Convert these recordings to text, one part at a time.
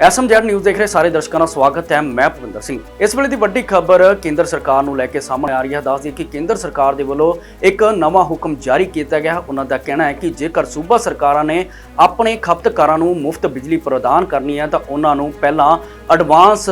SMZ news ਦੇਖ ਰਹੇ ਸਾਰੇ ਦਰਸ਼ਕਾਂ ਦਾ ਸਵਾਗਤ ਹੈ, ਮੈਂ ਭਵਿੰਦਰ ਸਿੰਘ। ਇਸ ਵੇਲੇ ਦੀ ਵੱਡੀ ਖਬਰ ਕੇਂਦਰ ਸਰਕਾਰ ਨੂੰ ਲੈ ਕੇ ਸਾਹਮਣੇ ਆ ਰਹੀ ਹੈ। ਦੱਸਦੀ ਕਿ ਕੇਂਦਰ ਸਰਕਾਰ ਦੇ ਵੱਲੋਂ ਇੱਕ ਨਵਾਂ ਹੁਕਮ ਜਾਰੀ ਕੀਤਾ ਗਿਆ ਹੈ। ਉਹਨਾਂ ਦਾ ਕਹਿਣਾ ਹੈ ਕਿ ਜੇਕਰ ਸੂਬਾ ਸਰਕਾਰਾਂ ਨੇ ਆਪਣੇ ਖਪਤਕਾਰਾਂ ਨੂੰ ਮੁਫਤ ਬਿਜਲੀ ਪ੍ਰਦਾਨ ਕਰਨੀ ਹੈ, ਤਾਂ ਉਹਨਾਂ ਨੂੰ ਪਹਿਲਾਂ ਐਡਵਾਂਸ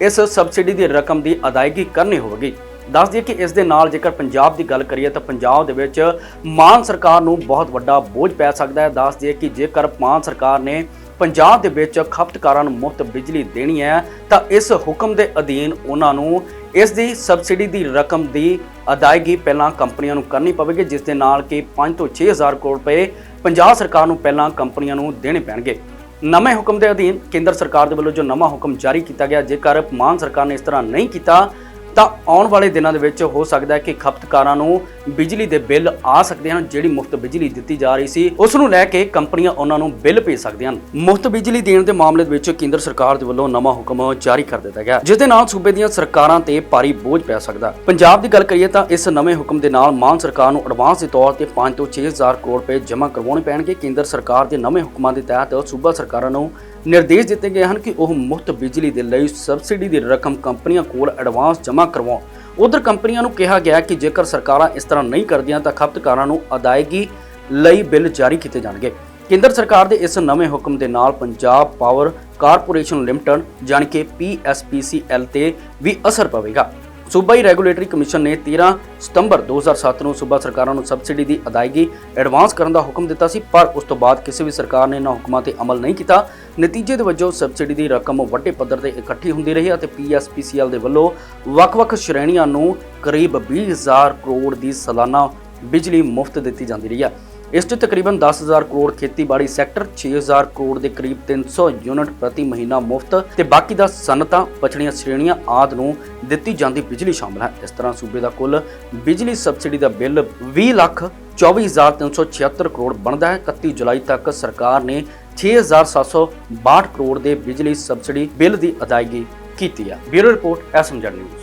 ਇਸ ਸਬਸਿਡੀ ਦੀ ਰਕਮ ਦੀ ਅਦਾਇਗੀ ਕਰਨੀ ਹੋਵੇਗੀ। ਦੱਸ ਦਈਏ ਕਿ ਇਸ ਦੇ ਨਾਲ ਜੇਕਰ ਪੰਜਾਬ ਦੀ ਗੱਲ ਕਰੀਏ, ਤਾਂ ਪੰਜਾਬ ਦੇ ਵਿੱਚ ਮਾਨ ਸਰਕਾਰ ਨੂੰ ਬਹੁਤ ਵੱਡਾ ਬੋਝ ਪੈ ਸਕਦਾ ਹੈ। ਦੱਸ ਦਈਏ ਕਿ ਜੇਕਰ ਮਾਨ ਸਰਕਾਰ ਨੇ ਪੰਜਾਬ ਦੇ ਵਿੱਚ ਖਪਤਕਾਰਾਂ ਨੂੰ ਮੁਫਤ ਬਿਜਲੀ ਦੇਣੀ ਹੈ, ਤਾਂ ਇਸ ਹੁਕਮ ਦੇ ਅਧੀਨ ਉਹਨਾਂ ਨੂੰ ਇਸ ਦੀ ਸਬਸਿਡੀ ਦੀ ਰਕਮ ਦੀ ਅਦਾਇਗੀ ਪਹਿਲਾਂ ਕੰਪਨੀਆਂ ਨੂੰ ਕਰਨੀ ਪਵੇਗੀ, ਜਿਸ ਦੇ ਨਾਲ ਕਿ 5 ਤੋਂ 6000 ਕਰੋੜ ਰੁਪਏ ਪੰਜਾਬ ਸਰਕਾਰ ਨੂੰ ਪਹਿਲਾਂ ਕੰਪਨੀਆਂ ਨੂੰ ਦੇਣੇ ਪੈਣਗੇ। ਨਵੇਂ ਹੁਕਮ ਦੇ ਅਧੀਨ ਕੇਂਦਰ ਸਰਕਾਰ ਦੇ ਵੱਲੋਂ ਜੋ ਨਵਾਂ ਹੁਕਮ ਜਾਰੀ ਕੀਤਾ ਗਿਆ, ਜੇਕਰ ਮਾਨ ਸਰਕਾਰ ਨੇ ਇਸ ਤਰ੍ਹਾਂ ਨਹੀਂ ਕੀਤਾ ਤਾਂ ਆਉਣ ਵਾਲੇ ਦਿਨਾਂ ਦੇ ਵਿੱਚ ਹੋ ਸਕਦਾ ਹੈ ਕਿ ਖਪਤਕਾਰਾਂ ਨੂੰ ਬਿਜਲੀ ਦੇ ਬਿੱਲ ਆ ਸਕਦੇ ਹਨ, ਜਿਹੜੀ ਮੁਫਤ ਬਿਜਲੀ ਦਿੱਤੀ ਜਾ ਰਹੀ ਸੀ। ਉਸ ਨੂੰ ਲੈ ਕੇ ਕੰਪਨੀਆਂ ਉਹਨਾਂ ਨੂੰ ਬਿੱਲ ਭੇਜ ਸਕਦੀਆਂ ਹਨ। ਮੁਫਤ ਬਿਜਲੀ ਦੇਣ ਦੇ ਮਾਮਲੇ ਦੇ ਵਿੱਚ ਕੇਂਦਰ ਸਰਕਾਰ ਦੇ ਵੱਲੋਂ ਨਵਾਂ ਹੁਕਮ ਜਾਰੀ ਕਰ ਦਿੱਤਾ ਗਿਆ, ਜਿਸ ਦੇ ਨਾਲ ਸੂਬੇ ਦੀਆਂ ਸਰਕਾਰਾਂ ਤੇ ਭਾਰੀ ਬੋਝ ਪੈ ਸਕਦਾ ਪੰਜਾਬ ਦੀ ਗੱਲ ਕਰੀਏ ਤਾਂ ਇਸ ਨਵੇਂ ਹੁਕਮ ਦੇ ਨਾਲ ਮਾਨ ਸਰਕਾਰ ਨੂੰ ਐਡਵਾਂਸ ਦੇ ਤੌਰ ਤੇ 5 ਤੋਂ 6000 ਕਰੋੜ ਰੁਪਏ ਜਮ੍ਹਾਂ ਕਰਵਾਉਣੇ ਪੈਣਗੇ। ਕੇਂਦਰ ਸਰਕਾਰ ਦੇ ਨਵੇਂ ਹੁਕਮਾਂ ਦੇ ਤਹਿਤ ਸੂਬਾ ਸਰਕਾਰਾਂ ਨੂੰ ਨਿਰਦੇਸ਼ ਦਿੱਤੇ ਗਏ ਹਨ ਕਿ ਉਹ ਮੁਫਤ ਬਿਜਲੀ ਦੇ ਲਈ ਸਬਸਿਡੀ ਦੀ ਰਕਮ ਕੰਪਨੀਆਂ ਕੋਲ ਐਡਵਾਂਸ ਜਮ੍ਹਾਂ ਕਰਵਾਉਣ। ਉਧਰ ਕੰਪਨੀਆਂ ਨੂੰ ਕਿਹਾ ਗਿਆ ਕਿ ਜੇਕਰ ਸਰਕਾਰਾਂ ਇਸ ਤਰ੍ਹਾਂ ਨਹੀਂ ਕਰਦੀਆਂ ਤਾਂ ਖਪਤਕਾਰਾਂ ਨੂੰ ਅਦਾਇਗੀ ਲਈ ਬਿੱਲ ਜਾਰੀ ਕੀਤੇ ਜਾਣਗੇ। ਕੇਂਦਰ ਸਰਕਾਰ ਦੇ ਇਸ ਨਵੇਂ ਹੁਕਮ ਦੇ ਨਾਲ ਪੰਜਾਬ ਪਾਵਰ ਕਾਰਪੋਰੇਸ਼ਨ ਲਿਮਟਿਡ, ਜਾਣੀ ਕਿ PSPCL ਤੇ, ਵੀ ਅਸਰ ਪਵੇਗਾ। ਸੂਬਾਈ ਰੈਗੂਲੇਟਰੀ ਕਮਿਸ਼ਨ ਨੇ 13 ਸਤੰਬਰ 2007 ਨੂੰ ਸੂਬਾ ਸਰਕਾਰਾਂ ਨੂੰ ਸਬਸਿਡੀ ਦੀ ਅਦਾਇਗੀ ਐਡਵਾਂਸ ਕਰਨ ਦਾ ਹੁਕਮ ਦਿੱਤਾ ਸੀ, ਪਰ ਉਸ ਤੋਂ ਬਾਅਦ ਕਿਸੇ ਵੀ ਸਰਕਾਰ ਨੇ ਇਹਨਾਂ ਹੁਕਮਾਂ ਤੇ ਅਮਲ ਨਹੀਂ ਕੀਤਾ। ਨਤੀਜੇ ਦੇ ਵਜੋਂ ਸਬਸਿਡੀ ਦੀ ਰਕਮ ਵੱਡੇ ਪੱਧਰ ਤੇ ਇਕੱਠੀ ਹੁੰਦੀ ਰਹੀ ਅਤੇ PSPCL ਦੇ ਵੱਲੋਂ ਵੱਖ-ਵੱਖ ਸ਼੍ਰੇਣੀਆਂ ਨੂੰ ਕਰੀਬ 20000 ਕਰੋੜ ਦੀ ਸਾਲਾਨਾ ਬਿਜਲੀ ਮੁਫਤ ਦਿੱਤੀ ਜਾਂਦੀ ਰਹੀ ਹੈ। ਇਸ 'ਚ ਤਕਰੀਬਨ 10000 ਕਰੋੜ ਖੇਤੀਬਾੜੀ ਸੈਕਟਰ 6000 ਕਰੋੜ ਦੇ ਕਰੀਬ 300 ਯੂਨਿਟ ਪ੍ਰਤੀ ਮਹੀਨਾ ਮੁਫਤ ਤੇ ਬਾਕੀ ਦਾ ਸਨਅਤਾਂ, ਪਛੜੀਆਂ ਸ਼੍ਰੇਣੀਆਂ ਆਦ ਨੂੰ ਦਿੱਤੀ ਜਾਂਦੀ ਬਿਜਲੀ ਸ਼ਾਮਲ ਹੈ। ਇਸ ਤਰ੍ਹਾਂ ਸੂਬੇ ਦਾ ਕੁੱਲ ਬਿਜਲੀ ਸਬਸਿਡੀ ਦਾ ਬਿੱਲ 20 ਲੱਖ 24376 ਕਰੋੜ ਬਣਦਾ ਹੈ। 31 ਜੁਲਾਈ ਤੱਕ ਸਰਕਾਰ ਨੇ 6762 ਕਰੋੜ ਦੇ ਬਿਜਲੀ ਸਬਸਿਡੀ ਬਿੱਲ ਦੀ ਅਦਾਇਗੀ ਕੀਤੀ ਹੈ। Bureau report S M Z news.